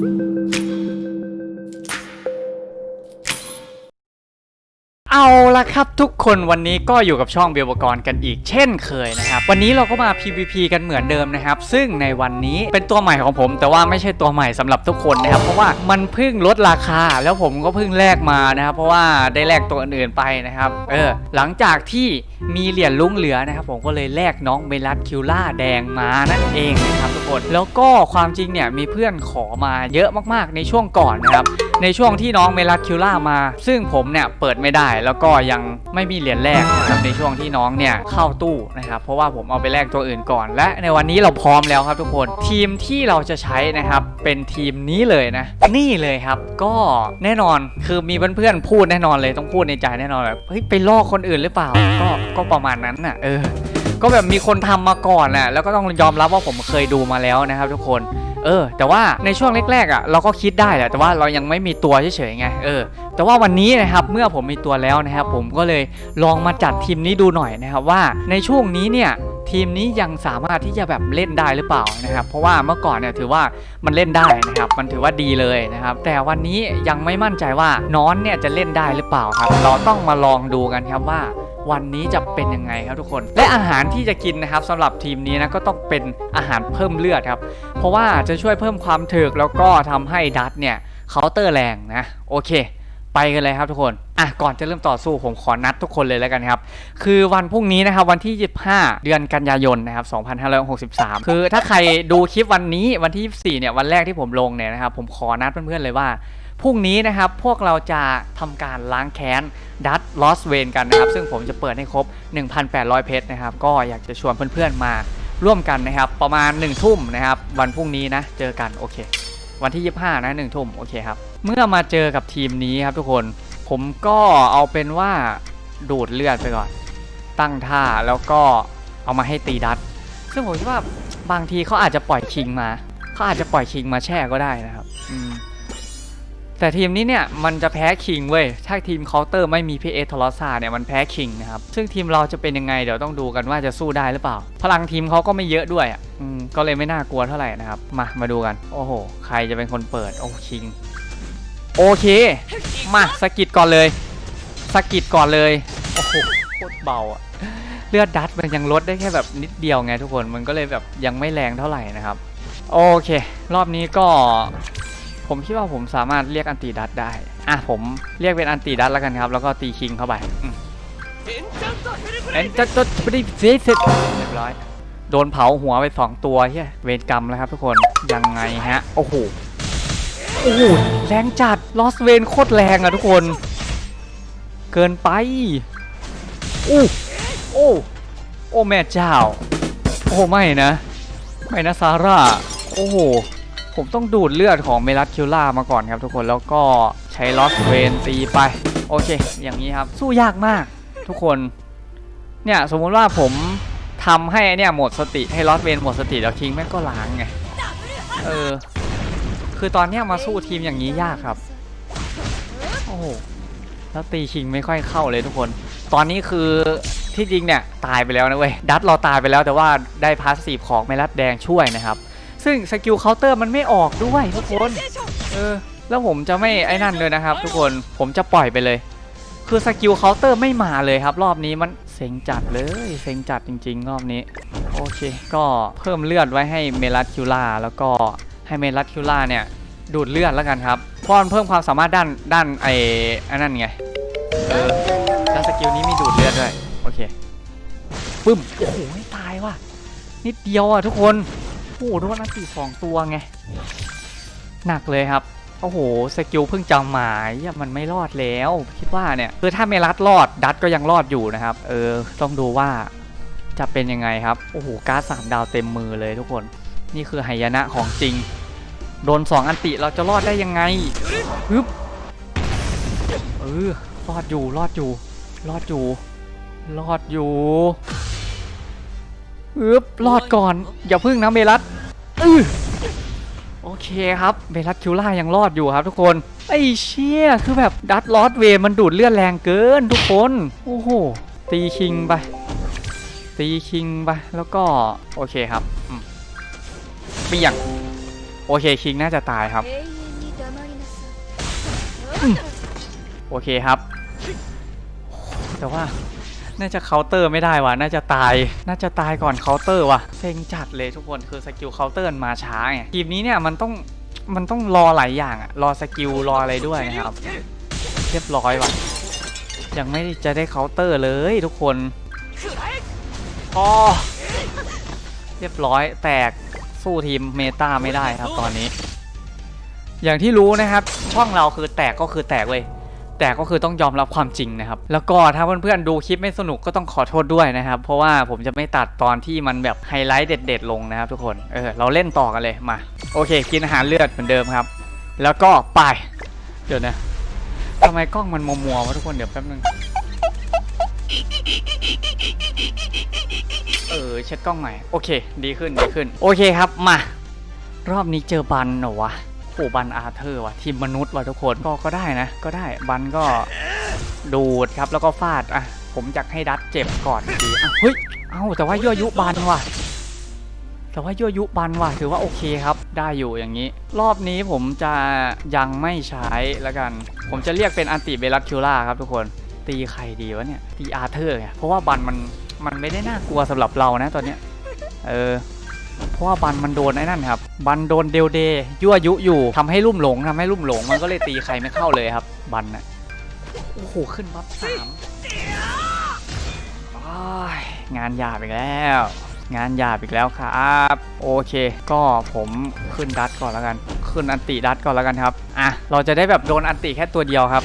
Bye. เอาละครับทุกคนวันนี้ก็อยู่กับช่องเบียบกรกันอีกเช่นเคยนะครับ วันนี้เราก็มา PVP กันเหมือนเดิมนะครับ ซึ่งในวันนี้เป็นตัวใหม่ของผม แต่ว่าไม่ใช่ตัวใหม่สำหรับทุกคนนะครับ เพราะว่ามันเพิ่งลดราคา แล้วผมก็เพิ่งแลกมานะครับ เพราะว่าได้แลกตัวอื่นๆไปนะครับ เออ หลังจากที่มีเหรียญลุ้งเหลือนะครับ ผมก็เลยแลกน้องเมลัสคิวล่าแดงมานั่นเองนะครับทุกคน แล้วก็ความจริงเนี่ยมีเพื่อนขอมาเยอะมากๆในช่วงก่อนนะครับในช่วงที่น้องเมลัสคิวล่ามา ซึ่งผมเนี่ยเปิดไม่ได้แล้วก็ยังไม่มีเหรียญแรกนะครับในช่วงที่น้องเนี่ยเข้าตู้นะครับเพราะว่าผมเอาไปแลกตัวอื่นก่อน และในวันนี้เราพร้อมแล้วครับทุกคนทีมที่เราจะใช้นะครับเป็นทีมนี้เลยนะ นี่เลยครับ ก็แน่นอนคือมีเพื่อนๆพูดแน่นอนเลยต้องพูดในใจแน่นอนแบบเฮ้ยไปลอกคนอื่นหรือเปล่า ก็ก็ประมาณนั้นน่ะเออก็แบบมีคนทำมาก่อนน่ะแล้วก็ต้องยอมรับว่าผมเคยดูมาแล้วนะครับ ทุกคน เออ แต่ว่าในช่วงแรกๆอะเราก็คิดได้แหละแต่ว่าเรายังไม่มีตัวเฉยๆไงเออ แต่ว่าวันนี้นะครับเมื่อผมมีตัวแล้วนะครับผมก็เลยลองมาจัดทีมนี้ดูหน่อยนะครับว่าในช่วงนี้เนี่ยทีมนี้ยังสามารถที่จะแบบเล่นได้หรือเปล่านะครับ เพราะว่าเมื่อก่อนเนี่ยถือว่ามันเล่นได้นะครับ มันถือว่าดีเลยนะครับ แต่วันนี้ยังไม่มั่นใจว่าน้อนเนี่ยจะเล่นได้หรือเปล่าครับ เราต้องมาลองดูกันครับว่า วันนี้จะเป็นยังไงครับทุกคน และอาหารที่จะกินนะครับสำหรับทีมนี้นะก็ต้องเป็นอาหารเพิ่มเลือดครับ เพราะว่าจะช่วยเพิ่มความถึกแล้วก็ทำให้ดัตเนี่ยเคาน์เตอร์แรงนะโอเค ไปกันเลยครับทุกคนอะก่อนจะเริ่มต่อสู้ผมขอนัดทุกคนเลยแล้วกันครับ คือวันพรุ่งนี้นะครับวันที่ 25 เดือนกันยายนนะครับ2563 คือถ้าใครดูคลิปวันนี้วันที่ 24เนี่ยวันแรกที่ผมลงเนี่ยนะครับผมขอนัดเพื่อนๆเลยว่า พรุ่งนี้นะครับพวกเราจะทำการล้างแค้นดัตลอสเวนกันนะครับ ซึ่งผมจะเปิดให้ครบ 1,800 เพชรนะครับ ก็อยากจะชวนเพื่อนๆมาร่วมกันนะครับ ประมาณ 1 ทุ่มนะครับ วันพรุ่งนี้นะ เจอกันโอเค วันที่ 25 นะ1ทุ่มโอเคครับ เมื่อมาเจอกับทีมนี้ครับทุกคน ผมก็เอาเป็นว่าดูดเลือดไปก่อน ตั้งท่าแล้วก็เอามาให้ตีดัตซึ่งผมคิดว่าบางทีเขาอาจจะปล่อยคิงมาเขาอาจจะปล่อยคิงมาแช่ก็ได้นะครับ อืม แต่ทีมนี้เนี่ยมันจะแพ้คิงเว้ย ถ้าทีมเคาน์เตอร์ไม่มีพีเอทอรซาเนี่ยมันแพ้คิงนะครับ ซึ่งทีมเราจะเป็นยังไงเดี๋ยวต้องดูกันว่าจะสู้ได้หรือเปล่า พลังทีมเขาก็ไม่เยอะด้วยอะก็เลยไม่น่ากลัวเท่าไหร่นะครับ มามาดูกัน โอ้โห ใครจะเป็นคนเปิดโอ้คิง โอเค มาสกิดก่อนเลยสกิดก่อนเลย โอ้โหโคตรเบาอะเลือดดัตมันยังลดได้แค่แบบนิดเดียวไงทุกคนมันก็เลยแบบยังไม่แรงเท่าไหร่นะครับ โอเค รอบนี้ก็ ผมคิดว่าผมสามารถเรียกอันตีดัตได้ อะผมเรียกเป็นอันตีดัตแล้วกันครับ แล้วก็ตีคิงเข้าไปเอ็นจะจะไม่ได้เสียเสร็จเรียบร้อย โดนเผาหัวไปสองตัวเฮียเวรกรรมแล้วครับทุกคน ยังไงฮะ โอ้โห โอ้โห แรงจัด ลอสเวนโคตรแรงอะทุกคน เกินไป อู้โอ้ โอ้แม่เจ้า โอ้ไม่นะ ไม่นะซาร่า โอ้โห ผมต้องดูดเลือดของเมลัสคิวล่ามาก่อนครับทุกคนแล้วก็ใช้ลอสเวนตีไป โอเค อย่างนี้ครับ สู้ยากมาก ทุกคน เนี่ยสมมุติว่าผมทำให้เนี่ยหมดสติให้ลอสเวนหมดสติแล้วคิงแม่งก็ล้างไงเออคือตอนเนี้ยมาสู้ทีมอย่างนี้ยากครับโอ้โหแล้วตีคิงไม่ค่อยเข้าเลยทุกคน ตอนนี้คือที่จริงเนี่ยตายไปแล้วนะเว้ยดัตเราตายไปแล้วแต่ว่าได้พาสซีฟของเมลัสแดงช่วยนะครับ ซึ่งสกิลเคาน์เตอร์มันไม่ออกด้วยทุกคน เออ แล้วผมจะไม่ไอ้นั่นเลยนะครับ ทุกคน ผมจะปล่อยไปเลย คือสกิลเคาน์เตอร์ไม่มาเลยครับ รอบนี้มันเซ็งจัดเลย เซ็งจัดจริง ๆ รอบนี้ โอเค ก็เพิ่มเลือดไว้ให้เมลัสคิวล่าแล้วก็ให้เมลัสคิวล่าเนี่ยดูดเลือดแล้วกันครับเพราะมันเพิ่มความสามารถด้านด้านไอ้ไอ้นั่นไง เออ แล้วสกิลนี้มีดูดเลือดด้วย โอเค ปึ้ม โอ้โหตายว่ะ นิดเดียวอะทุกคน โอ้โหโดนอันตีสองตัวไง หนักเลยครับ โอ้โห สกิลเพิ่งจำมายมันไม่รอดแล้ว คิดว่าเนี่ย คือถ้าเมลัดรอด ดัตก็ยังรอดอยู่นะครับ เออ ต้องดูว่าจะเป็นยังไงครับ โอ้โห การ์ดสามดาวเต็มมือเลยทุกคน นี่คือไหยนะของจริง โดนสองอันติเราจะรอดได้ยังไงฮึบเออรอดอยู่ รอดอยู่ รอดอยู่ รอดอยู่ อึ๊บรอดก่อน อย่าพึ่งนะเมลัสโอเคครับเมลัสคิวล่ายังรอดอยู่ครับทุกคน ไอ้เชี่ยคือแบบดัตลอดเวมันดูดเลือดแรงเกินทุกคน โอ้โห ตีคิงไป ตีคิงไป แล้วก็ โอเคครับเปีย่งโอเคคิงน่าจะตายครับ โอเคครับ แต่ว่า น่าจะเคาน์เตอร์ไม่ได้ว่ะ น่าจะตาย น่าจะตายก่อนเคาน์เตอร์ว่ะ เซ็งจัดเลยทุกคน คือสกิลเคาน์เตอร์มาช้าไง ทีมนี้เนี่ยมันต้อง มันต้องรอหลายอย่างอะรอสกิลรออะไรด้วยนะครับ เรียบร้อยว่ะ ยังไม่จะได้เคาน์เตอร์เลยทุกคนพอเรียบร้อย แตก สู้ทีมเมตาไม่ได้ครับตอนนี้ อย่างที่รู้นะครับ ช่องเราคือแตกก็คือแตกเว้ย แต่ก็คือต้องยอมรับความจริงนะครับ แล้วก็ถ้าเพื่อนๆดูคลิปไม่สนุกก็ต้องขอโทษด้วยนะครับ เพราะว่าผมจะไม่ตัดตอนที่มันแบบไฮไลท์เด็ด ๆ ลงนะครับ ทุกคน เออ เราเล่นต่อกันเลยมา โอเค กินอาหารเลือดเหมือนเดิมครับ แล้วก็ไป เดี๋ยวนะทำไมกล้องมันมัวๆวะทุกคนเดี๋ยวแป๊บนึง เออเช็ดกล้องใหม่ โอเค ดีขึ้นดีขึ้น โอเคครับ มา รอบนี้เจอบันเหรอวะ โอ้บันอาเธอร์ว่ะทีมมนุษย์ว่ะทุกคนก็ก็ได้นะ ก็ได้บันก็ดูดครับแล้วก็ฟาดอะผมอยากให้ดัดเจ็บก่อนดีอะเฮ้ยเอ้าแต่ว่ายั่วยุบันว่ะแต่ว่ายั่วยุบันว่ะถือว่าโอเคครับ ได้อยู่อย่างนี้ รอบนี้ผมจะยังไม่ใช้แล้วกัน ผมจะเรียกเป็นอันติเบลัสคิวล่าครับทุกคนตีใครดีวะเนี่ยตีอาเธอร์ไงเพราะว่าบันมันมันไม่ได้น่ากลัวสำหรับเรานะตอนเนี้ยเออ เพราะว่าบันมันโดนไอ้นั่นครับ บันโดนเดลเดย์ยั่วยุอยู่ทำให้ลุ่มหลงทำให้ลุ่มหลงมันก็เลยตีใครไม่เข้าเลยครับ บันน่ะโอ้โหขึ้นบัฟสามโอ้ยงานหยาบอีกแล้ว งานหยาบอีกแล้วครับ โอเค ก็ผมขึ้นดัดก่อนแล้วกัน ขึ้นอันติดัดก่อนแล้วกันครับอะเราจะได้แบบโดนอันติแค่ตัวเดียวครับ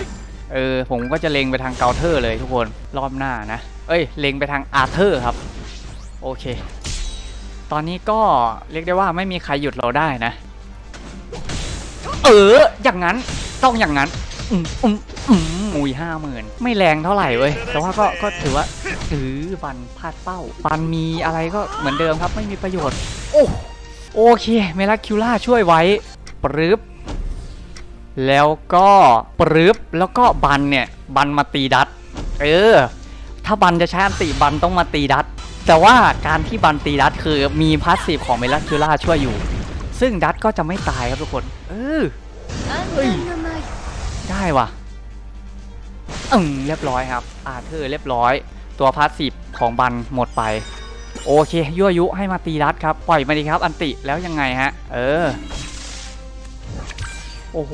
เออผมก็จะเล็งไปทางเกาเทอร์เลยทุกคนรอบหน้านะ เอ้ยเล็งไปทางอาเธอร์ครับ โอเค ตอนนี้ก็เรียกได้ว่าไม่มีใครหยุดเราได้นะ เออ อย่างนั้นต้องอย่างนั้น อืมอืมอืมมุยห้าหมื่นไม่แรงเท่าไหร่เว้ย แต่ว่าก็ก็ถือว่าถือบันพลาดเป้า บันมีอะไรก็เหมือนเดิมครับ ไม่มีประโยชน์ โอ้โอเค เมลัคิวล่าช่วยไว้ปรึบแล้วก็ปรึบแล้วก็บันเนี่ย บันมาตีดัดเออ ถ้าบันจะใช้อันติบันต้องมาตีดัด แต่ว่าการที่บันตีดัตคือมีพาสซีฟของเมลัคิล่าช่วยอยู่ ซึ่งดัตก็จะไม่ตายครับทุกคน เออเฮ้ยได้วะอืมเรียบร้อยครับ อาเธอร์เรียบร้อย ตัวพาสซีฟของบันหมดไป โอเคยั่วยุให้มาตีรัตครับ ปล่อยมาดีครับ อันติแล้วยังไงฮะ เออ โอ้โห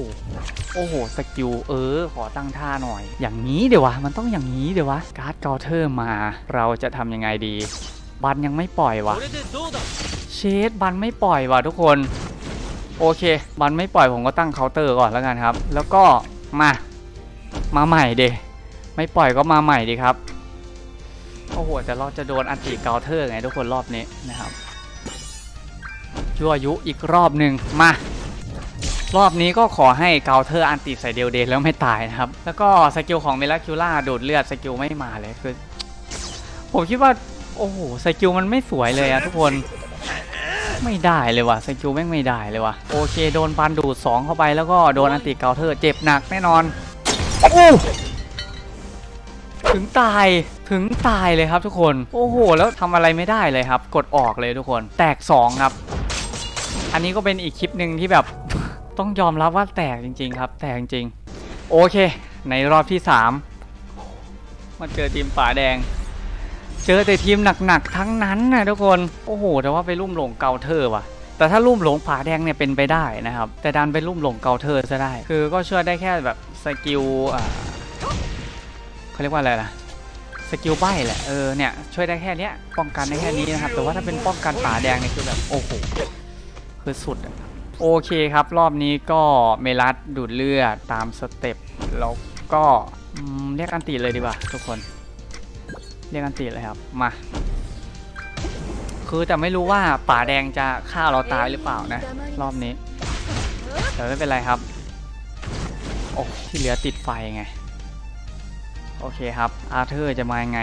โอ้โห สกิล เออ ขอตั้งท่าหน่อย อย่างนี้เดี๋ยววะ มันต้องอย่างนี้เดี๋ยววะ การ์ดเกาเทอร์มา เราจะทำยังไงดี บันยังไม่ปล่อยวะเชดบันไม่ปล่อยวะทุกคน โอเค บันไม่ปล่อยผมก็ตั้งเคาน์เตอร์ก่อนแล้วกันครับ แล้วก็มา มาใหม่เดไม่ปล่อยก็มาใหม่ดีครับ โอ้โห แต่เราจะโดนอันติเกาเทอร์ไงทุกคนรอบนี้นะครับยั่วยุอีกรอบหนึ่งมา รอบนี้ก็ขอให้เกาเทอร์อันติใส่เดลเดย์แล้วไม่ตายนะครับ แล้วก็สกิลของเมลัคิล่าดูดเลือดสกิลไม่มาเลยคือ ผมคิดว่า โอ้โหสกิลมันไม่สวยเลยอะทุกคนไม่ได้เลยว่ะสกิลแม่งไม่ได้เลยว่ะโอเคโดนปันดูดสองเข้าไปแล้วก็โดนอันติเกาเทอร์เจ็บหนักแน่นอนโอ้ถึงตายถึงตายเลยครับทุกคน โอ้โห แล้วทำอะไรไม่ได้เลยครับ กดออกเลยทุกคน แตก 2 ครับ อันนี้ก็เป็นอีกคลิปหนึ่งที่แบบ ต้องยอมรับว่าแตกจริง ๆ ครับ แตกจริง โอเค ในรอบที่ 3 มาเจอทีมป่าแดง เจอแต่ทีมหนักๆทั้งนั้นนะทุกคน โอ้โห แต่ว่าไปลุ่มหลงเกาเทอร์ว่ะแต่ถ้าลุ่มหลงผาแดงเนี่ยเป็นไปได้นะครับ แต่ดันไปลุ่มหลงเกาเทอร์ซะได้ คือก็ช่วยได้แค่แบบสกิลเขาเรียกว่าอะไรล่ะสกิลใบแหละเออเนี่ยช่วยได้แค่นี้ป้องกันได้แค่นี้นะครับแต่ว่าถ้าเป็นป้องกันป่าแดงเนี่ยคือแบบโอ้โหคือสุดอะ โอเคครับ รอบนี้ก็เมลัสดูดเลือดตามสเต็ปแล้วก็เรียกอันติเลยดีกว่าทุกคน เรียกอันติเลยครับ มา คือแต่ไม่รู้ว่าป่าแดงจะฆ่าเราตายหรือเปล่านะ รอบนี้แต่ไม่เป็นไรครับ โอ้ที่เหลือติดไฟไง โอเคครับ อาเธอร์จะมายังไง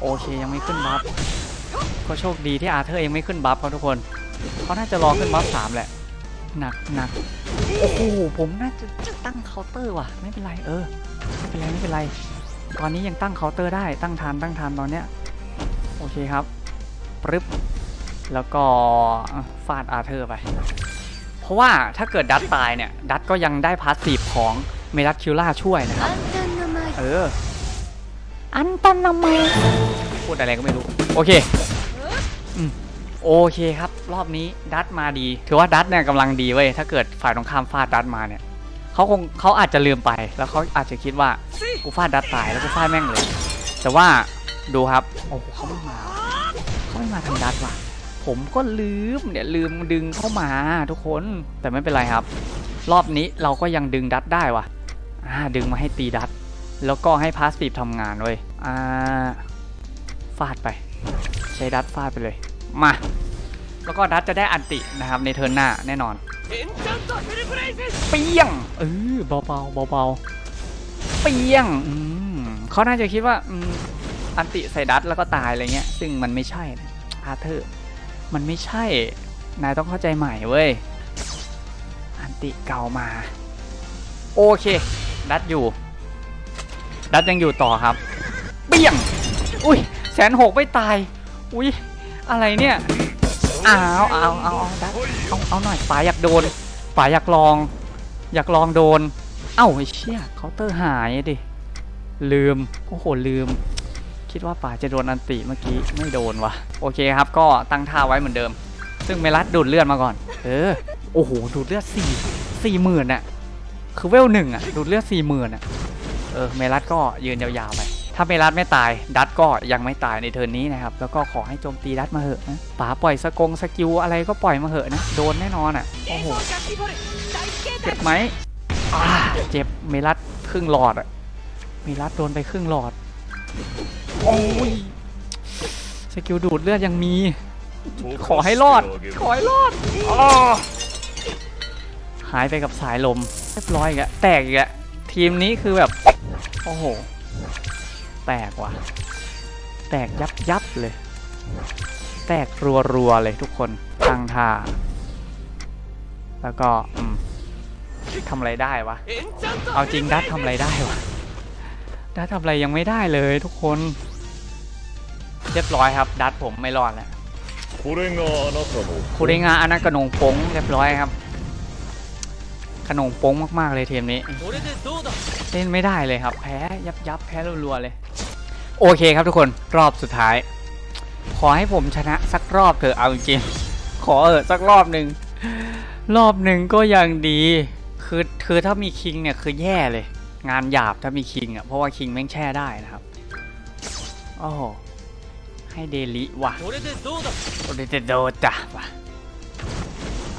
โอเคยังไม่ขึ้นบัฟก็โชคดีที่อาเธอร์ยังไม่ขึ้นบัฟครับทุกคนเขาน่าจะรอขึ้นบัฟสามแหละ หนักหนักโอ้โหผมน่าจะตั้งเคาน์เตอร์ว่ะ ไม่เป็นไรเออ ไม่เป็นไรไม่เป็นไร ตอนนี้ยังตั้งเคาน์เตอร์ได้ตั้งทานตั้งทานตอนเนี้ยโอเคครับปรึ๊บแล้วก็ฟาดอาเธอร์ไป เพราะว่าถ้าเกิดดัตตายเนี่ย ดัตก็ยังได้พาสซีฟของเมดัตคิวล่าช่วยนะครับ เออ อันตันนามาพูดอะไรก็ไม่รู้ โอเค อืม โอเคครับ รอบนี้ดัตมาดี ถือว่าดัตเนี่ยกำลังดีเว้ยถ้าเกิดฝ่ายตรงข้ามฟาดดัตมาเนี่ยเขาคงเขาอาจจะลืมไป แล้วเขาอาจจะคิดว่ากูฟาดดัตตายแล้วกูฟาดแม่งเลย แต่ว่าดูครับโอ้โหเขาไม่มาเขาไม่มาทางดัตว่ะผมก็ลืมเนี่ยลืมดึงเข้ามาทุกคนแต่ไม่เป็นไรครับ รอบนี้เราก็ยังดึงดัตได้ว่ะอ่าดึงมาให้ตีดัตแล้วก็ให้พาสซีฟทำงานเว้ยอ่าฟาดไป ใช้ดัตฟาดไปเลย มา แล้วก็ดัตจะได้อันตินะครับในเทิร์นหน้าแน่นอน เปียงเออเบาๆเบาๆเปียงอืมเขาน่าจะคิดว่าอันติใส่ดัตแล้วก็ตายอะไรเงี้ย ซึ่งมันไม่ใช่อาเธอร์มันไม่ใช่ นายต้องเข้าใจใหม่เว้ย อันติเก่ามา โอเค ดัตอยู่ ดัตยังอยู่ต่อครับ เปียง อุ้ยแสนหกไม่ตาย อุ้ย อะไรเนี่ยอ้าวเอาเอาเอาดัตเอาเอาหน่อยป๋าอยากโดนป๋าอยากลอง อยากลองโดน เอ้าไอ้เชี่ยเคาน์เตอร์หายดิลืมโอ้โหลืม คิดว่าป๋าจะโดนอันติเมื่อกี้ไม่โดนวะโอเคครับ ก็ตั้งท่าไว้เหมือนเดิม ซึ่งเมลัสดูดเลือดมาก่อน เออโอ้โหดูดเลือดสี่สี่หมื่นอะคือเวลหนึ่งอะดูดเลือดสี่หมื่นอะเออเมลัสก็ยืนยาวๆไป ถ้าเมลัสไม่ตาย ดัตก็ยังไม่ตายในเทิร์นนี้นะครับ แล้วก็ขอให้โจมตีดัตมาเหอะนะป๋าปล่อยสกงสกิลอะไรก็ปล่อยมาเหอะนะ โดนแน่นอนอะโอ้โห เจ็บไหมอ่าเจ็บเมลัสครึ่งหลอดอะเมลัสโดนไปครึ่งหลอด โอ้ย สกิลดูดเลือดยังมี ขอให้รอด ขอให้รอดอ้อหายไปกับสายลม เรียบร้อยอีกแล้วแตกอีกแล้วทีมนี้คือแบบ โอ้โห แตกว่ะ แตกยับยับเลย แตกรัวรัวเลยทุกคนทางทาแล้วก็ทำอะไรได้วะ เอาจริงดัดทำอะไรได้วะดัดทำอะไรยังไม่ได้เลยทุกคน เรียบร้อยครับ ดัดผมไม่รอดแล้วคุเรงาอานาขนงปงเรียบร้อยครับ ขนงปงมากๆเลยเทมนี้ เล่นไม่ได้เลยครับ แพ้ยับยับแพ้รัวๆเลย โอเคครับทุกคนรอบสุดท้าย ขอให้ผมชนะสักรอบเถอะเอาจริงขอเออสักรอบหนึ่งรอบหนึ่งก็ยังดีคือคือถ้ามีคิงเนี่ยคือแย่เลย งานหยาบถ้ามีคิงอะเพราะว่าคิงแม่งแช่ได้นะครับโอ้โหให้เดลิว่ะโอเดเดโดจ้ะว่ะ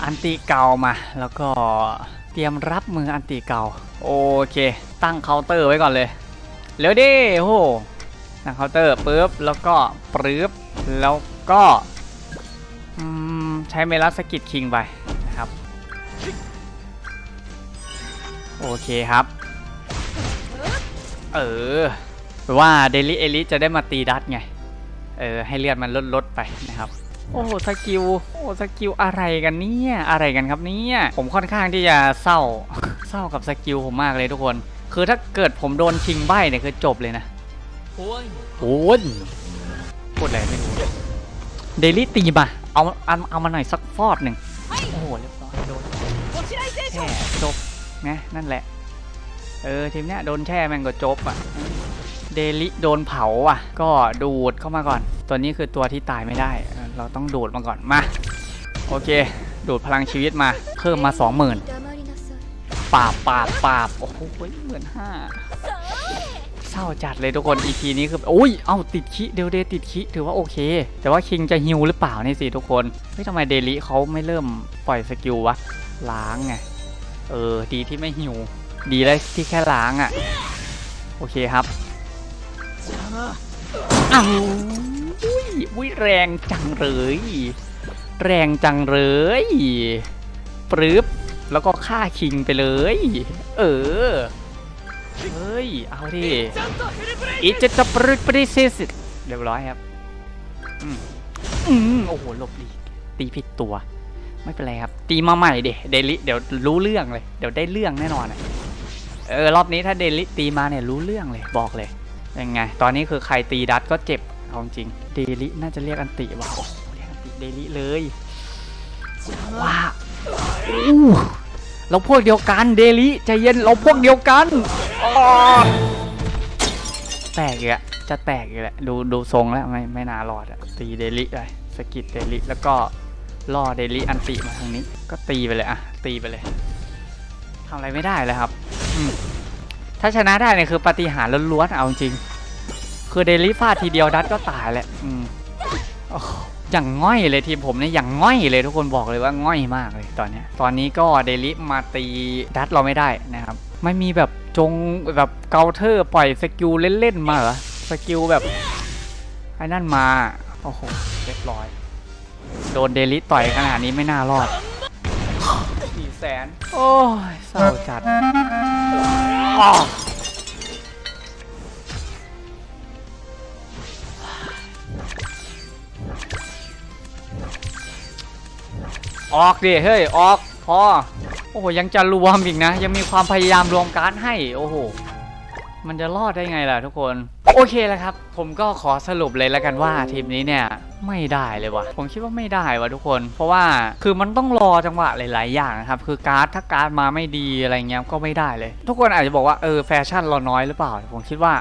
อันติเก่ามา แล้วก็เตรียมรับมืออันติเก่า โอเค ตั้งเคาน์เตอร์ไว้ก่อนเลย เร็วดิโอ้ หตั้งเคาน์เตอร์ปุ๊บแล้วก็ปรื๊บแล้วก็ใช้เมลัสกิดคิงไปนะครับ โอเคครับ เออแปลว่าเดลิเอลิจะได้มาตีดัตไง เออ ให้เลือดมันลดลดไปนะครับโอ้สกิลโอ้สกิลอะไรกันเนี่ยอะไรกันครับเนี่ยผมค่อนข้างที่จะเศร้า เศร้ากับสกิลผมมากเลยทุกคน คือถ้าเกิดผมโดนชิงใบเนี่ยคือจบเลยนะ โอ้กดอะไรไม่รู้เดลี่ตีมาเอาเอาเอามาหน่อยสักฟอดหนึ่งโอ้โหเรียบร้อยโดนแช่จบนะนั่นแหละ เออทีมเนี้ยโดนแช่แม่งก็จบอะเดลิโดนเผาอะ ก็ดูดเข้ามาก่อน ตัวนี้คือตัวที่ตายไม่ได้ เราต้องดูดมาก่อนมาโอเค ดูดพลังชีวิตมา เพิ่มมา 20,000ปาบปาบปาบโอ้โหเหมือนห้า เศร้าจัดเลยทุกคน EP นี้คือโอ้ย เอ้าติดคิเดลเดติดคิถือว่าโอเค แต่ว่าคิงจะฮิวหรือเปล่านี่สิทุกคน เฮ้ยทำไมเดลิเขาไม่เริ่มปล่อยสกิลวะ ล้างไง เออ ดีที่ไม่ฮิว ดีแล้วที่แค่ล้างอะ โอเคครับอ้าวอุ้ยอุ้ยแรงจังเลย แรงจังเลยปรึบแล้วก็ฆ่าคิงไปเลย เออ เฮ้ย เอาดิอีจะจะปรึบปริซิสเรียบร้อยครับ อืมอืมโอ้โหหลบดีตีผิดตัว ไม่เป็นไรครับ ตีมาใหม่เดเดลิเดี๋ยวรู้เรื่องเลย เดี๋ยวได้เรื่องแน่นอนอะเออรอบนี้ถ้าเดลิตีมาเนี่ยรู้เรื่องเลยบอกเลยยังไง ตอนนี้คือใครตีดัตก็เจ็บเอาจริงเดลิน่าจะเรียกอันติว่ะโอ้โหเรียกอันติเดลิเลยว่าอู้เราพวกเดียวกันเดลิใจเย็นเราพวกเดียวกัน อ้อแตกอีกแล้วจะแตกอีกแล้วดูดูทรงแล้วไม่ไม่น่ารอดอะตีเดลิไปสกิดเดลิแล้วก็ล่อเดลิอันติมาทางนี้ ก็ตีไปเลยอะตีไปเลยทำอะไรไม่ได้เลยครับถ้าชนะได้เนี่ยคือปฏิหารล้วนๆเอาจริง คือเดลิฟาดทีเดียวดัตก็ตายแหละอืมโอ้โหอย่างง่อยเลยทีมผมเนี่ยอย่างง่อยเลยทุกคนบอกเลยว่าง่อยมากเลยตอนเนี้ยตอนนี้ก็เดลิมาตีดัตเราไม่ได้นะครับ ไม่มีแบบ จงแบบเกาเทอร์ปล่อยสกิลเล่นๆมาเหรอสกิลแบบไอ้นั่นมา โอ้โหเรียบร้อย โดนเดลิต่อยขนาดนี้ไม่น่ารอดสี่แสนโอ้ยเศร้าจัดอ้อออกดิเฮ้ย ออก พอ โอ้โหยังจะรวมอีกนะ ยังมีความพยายามรวมการ์ดให้โอ้โหมันจะรอดได้ไงล่ะทุกคน โอเคแล้วครับ ผมก็ขอสรุปเลยแล้วกันว่าทีมนี้เนี่ยไม่ได้เลยว่ะ ผมคิดว่าไม่ได้ว่ะทุกคน เพราะว่าคือมันต้องรอจังหวะหลาย ๆ อย่างนะครับ คือการ์ดถ้าการ์ดมาไม่ดีอะไรเงี้ยก็ไม่ได้เลย ทุกคนอาจจะบอกว่าเออแฟชั่นเราน้อยหรือเปล่า ผมคิดว่า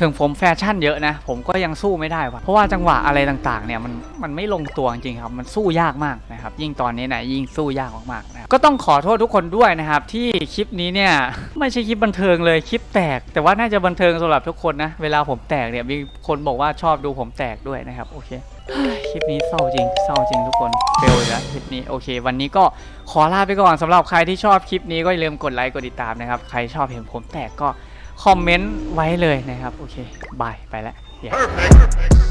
ถึงผมแฟชั่นเยอะนะ ผมก็ยังสู้ไม่ได้วะเพราะว่าจังหวะอะไรต่างๆเนี่ยมันมันไม่ลงตัวจริงครับ มันสู้ยากมากนะครับ ยิ่งตอนนี้นะยิ่งสู้ยากมากๆนะก็ต้องขอโทษทุกคนด้วยนะครับ ที่คลิปนี้เนี่ยไม่ใช่คลิปบันเทิงเลยคลิปแตก แต่ว่าน่าจะบันเทิงสำหรับทุกคนนะเวลาผมแตกเนี่ยมีคนบอกว่าชอบดูผมแตกด้วยนะครับโอเคคลิปนี้เศร้าจริง เศร้าจริงทุกคนเฟลอีกแล้วคลิปนี้โอเค วันนี้ก็ขอลาไปก่อนสำหรับใครที่ชอบคลิปนี้ก็อย่าลืมกดไลค์กดติดตามนะครับ ใครชอบเห็นผมแตกก็ คอมเมนต์ไว้เลยนะครับ โอเค บาย ไปแล้ว Yeah. Perfect. Perfect.